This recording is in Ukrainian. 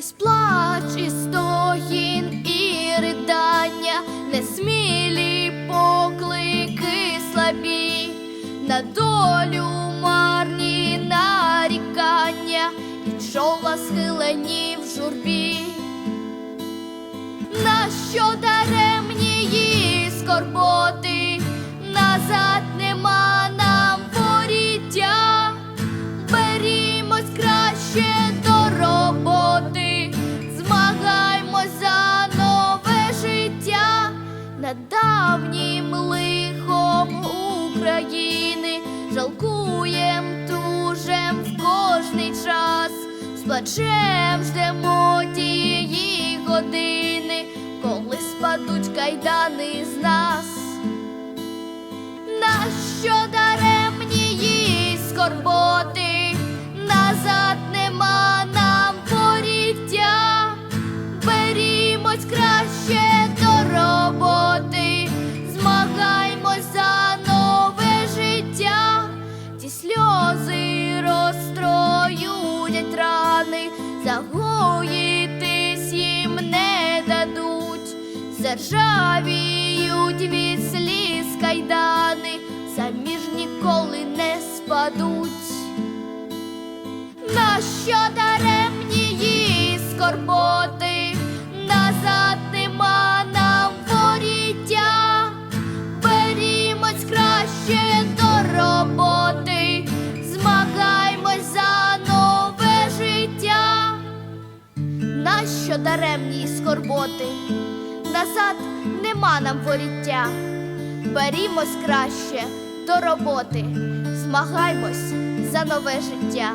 Крізь плач і стогін і ридання, несмілі поклики слабі, на долю марні нарікання, і човла схилені в журбі, на що даремні її скорботи назад. Давнім лихом України, жалкуєм, тужем в кожний час, з плачем ждемо тієї години, коли спадуть кайдани з нас. Нащо даремні її скорботи, заржавіють від сліз кайдани, самі ж ніколи не спадуть. Нащо даремні її скорботи, назад нема нам воріття, берімось краще до роботи, змагаймось за нове життя. Нащо даремні скорботи, назад нема нам воріття, берімось краще до роботи, змагаймось за нове життя.